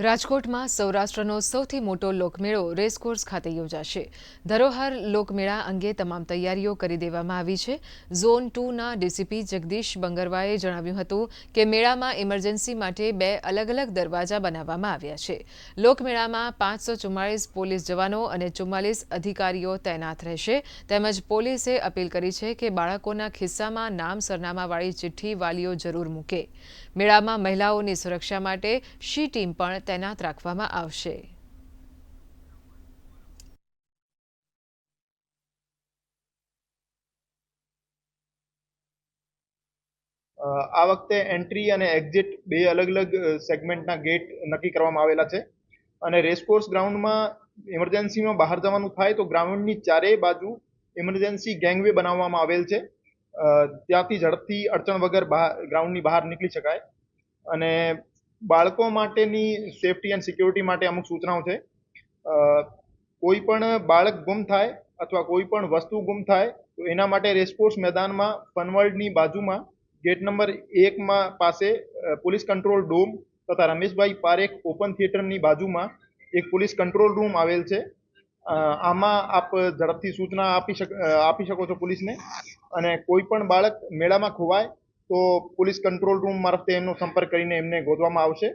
રાજકોટમાં સૌરાષ્ટ્રનો સૌથી મોટો લોકમેળો રેસકોર્સ ખાતે યોજાશે. ધરોહર લોકમેળા અંગે તમામ તૈયારીઓ કરી દેવામાં આવી છે. ઝોન ટુના ડીસીપી જગદીશ બંગરવાએ જણાવ્યું હતું કે મેળામાં ઇમરજન્સી માટે બે અલગ અલગ દરવાજા બનાવવામાં આવ્યા છે. લોકમેળામાં પાંચસો ચુમ્માળીસ પોલીસ જવાનો અને ચુમ્માલીસ અધિકારીઓ તૈનાત રહેશે. તેમજ પોલીસે અપીલ કરી છે કે બાળકોના ખિસ્સામાં નામ સરનામાવાળી ચિઠ્ઠી વાલીઓ જરૂર મૂકે. મેળામાં મહિલાઓની સુરક્ષા માટે શી ટીમ પણ તૈનાત રાખવામાં આવશે. આ વખતે એન્ટ્રી અને એક્ઝિટ બે અલગ અલગ સેગમેન્ટના ગેટ નક્કી કરવામાં આવેલા છે. અને રેસકોર્સ ગ્રાઉન્ડમાં ઇમરજન્સીમાં બહાર જવાનું થાય તો ગ્રાઉન્ડની ચારેય બાજુ ઇમરજન્સી ગેંગવે બનાવવામાં આવેલ છે. ત્યાંથી ઝડપથી અડચણ વગર બહાર, ગ્રાઉન્ડની બહાર નીકળી શકાય. અને બાળકો માટેની સેફટી એન્ડ સિક્યોરિટી માટે અમુક સૂચનાઓ છે. કોઈ પણ બાળક ગુમ થાય અથવા કોઈ પણ વસ્તુ ગુમ થાય, તો એના માટે રેસકોર્સ મેદાનમાં ફનવર્લ્ડની બાજુમાં ગેટ નંબર એકમાં પાસે પોલીસ કંટ્રોલ ડોમ તથા રમેશભાઈ પારેખ ઓપન થિયેટરની બાજુમાં એક પોલીસ કંટ્રોલ રૂમ આવેલ છે. આમાં આપ ઝડપથી સૂચના આપી શક આપી શકો છો પોલીસને. અને કોઈ પણ બાળક મેળામાં ખોવાય તો પોલીસ કંટ્રોલ રૂમ મારફતે એમનો સંપર્ક કરીને એમને ગોતવામાં આવશે.